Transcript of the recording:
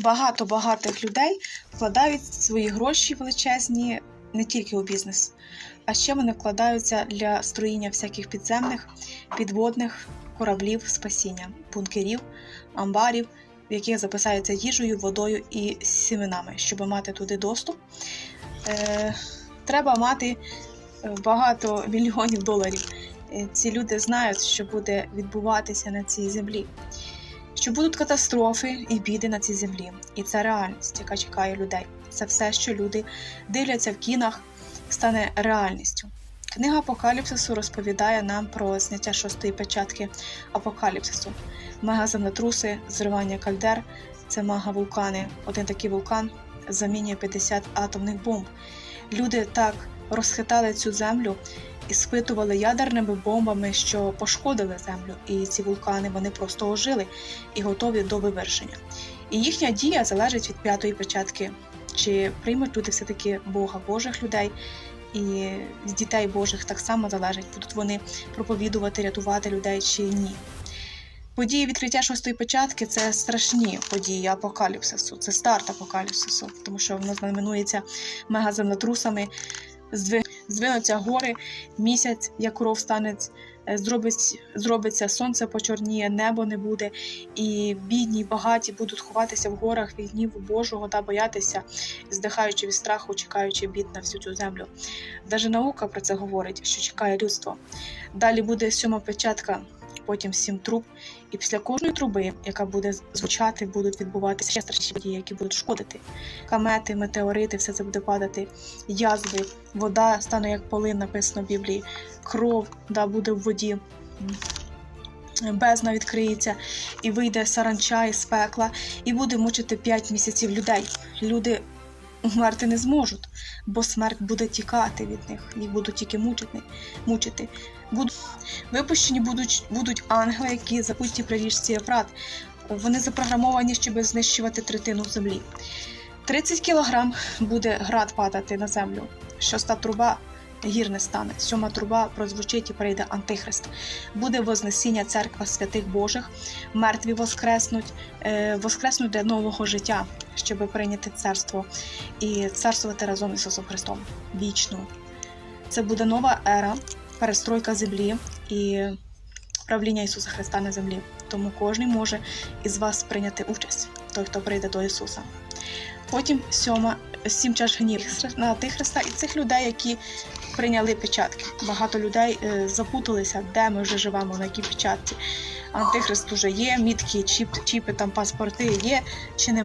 Багато багатих людей вкладають свої гроші величезні не тільки у бізнес, а ще вони вкладаються для строїння всяких підземних, підводних кораблів спасіння, бункерів, амбарів, в яких записаються їжею, водою і сіменами. Щоб мати туди доступ, е, треба мати е, багато мільйонів доларів. Е, Ці люди знають, що буде відбуватися на цій землі. Що будуть катастрофи і біди на цій землі, і це реальність, яка чекає людей. Це все, що люди дивляться в кінах, стане реальністю. Книга Апокаліпсису розповідає нам про зняття шостої печатки апокаліпсису, мегаземлетруси, зривання кальдер, це мага-вулкани. Один такий вулкан замінює 50 атомних бомб. Люди так розхитали цю землю і спитували ядерними бомбами, що пошкодили землю, і ці вулкани вони просто ожили і готові до вивершення. І їхня дія залежить від п'ятої печатки, чи приймуть люди все-таки Бога Божих людей. І з дітей Божих так само залежить, будуть вони проповідувати, рятувати людей чи ні. Події відкриття шостої печатки це страшні події апокаліпсису, це старт апокаліпсису, тому що воно знаменується мегаземлетрусами, здви- здвинуться гори, місяць, як кров стане, е, зробить, зробиться сонце почорніє, небо не буде, і бідні, багаті будуть ховатися в горах від гніву Божого та боятися, здихаючи від страху, чекаючи бід на всю цю землю. Даже наука про це говорить, що чекає людство. Далі буде сьома печатка, потім сім труб, і після кожної труби, яка буде звучати, будуть відбуватися ще страшні події, які будуть шкодити. Камети, метеорити, все це буде падати, язви, вода стане як полин, написано в Біблії, кров да, буде в воді. Бездна відкриється і вийде саранча із пекла, і буде мучити 5 місяців людей. Люди умерти не зможуть, бо смерть буде тікати від них, їх будуть тільки мучити. мучити. Будуть випущені будуть, будуть ангели, які запусті при річці Ефрат. Вони запрограмовані, щоб знищувати третину землі. 30 кілограм буде град падати на землю. Шоста труба гір не стане. Сьома труба прозвучить і прийде Антихрист. Буде вознесіння церква святих Божих, мертві воскреснуть, е, воскреснуть для нового життя, щоб прийняти царство і царствувати разом з Ісусом Христом вічно. Це буде нова ера, перестройка землі і правління Ісуса Христа на землі. Тому кожен може із вас прийняти участь, той, хто прийде до Ісуса. Потім сьома, сім чаш гнів на Антихриста і цих людей, які прийняли печатки. Багато людей е, запуталися, де ми вже живемо, на якій печатці. Антихрист уже є, мітки, чіп, чіпи, там паспорти є чи не